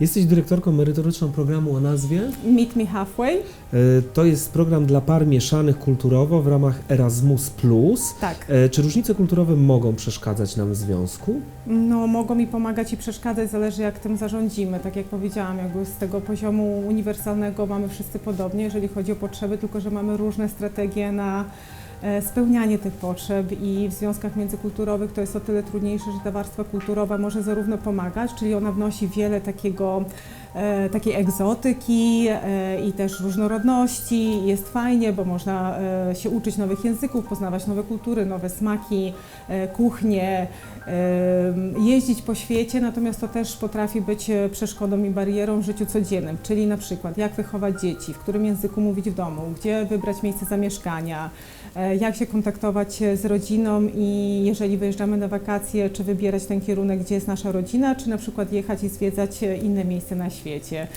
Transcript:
Jesteś dyrektorką merytoryczną programu o nazwie. Meet Me Halfway. E, To jest program dla par mieszanych kulturowo w ramach Erasmus. Tak. E, Czy różnice kulturowe mogą przeszkadzać nam w związku? No, mogą mi pomagać i przeszkadzać, zależy jak tym zarządzimy. Tak jak powiedziałam, jakby z tego poziomu uniwersalnego mamy wszyscy podobnie, jeżeli chodzi o potrzeby, tylko że mamy różne strategie na spełnianie tych potrzeb i w związkach międzykulturowych to jest o tyle trudniejsze, że ta warstwa kulturowa może zarówno pomagać, czyli ona wnosi wiele takiego e, takiej egzotyki e, i też różnorodności. Jest fajnie, bo można e, się uczyć nowych języków, poznawać nowe kultury, nowe smaki, e, kuchnie, e, jeździć po świecie, natomiast to też potrafi być e, przeszkodą i barierą w życiu codziennym, czyli na przykład jak wychować dzieci, w którym języku mówić w domu, gdzie wybrać miejsce zamieszkania, e, jak się kontaktować e, z rodziną i jeżeli wyjeżdżamy na wakacje, czy wybierać ten kierunek, gdzie jest nasza rodzina, czy na przykład jechać i zwiedzać e, inne miejsce na świecie. свете.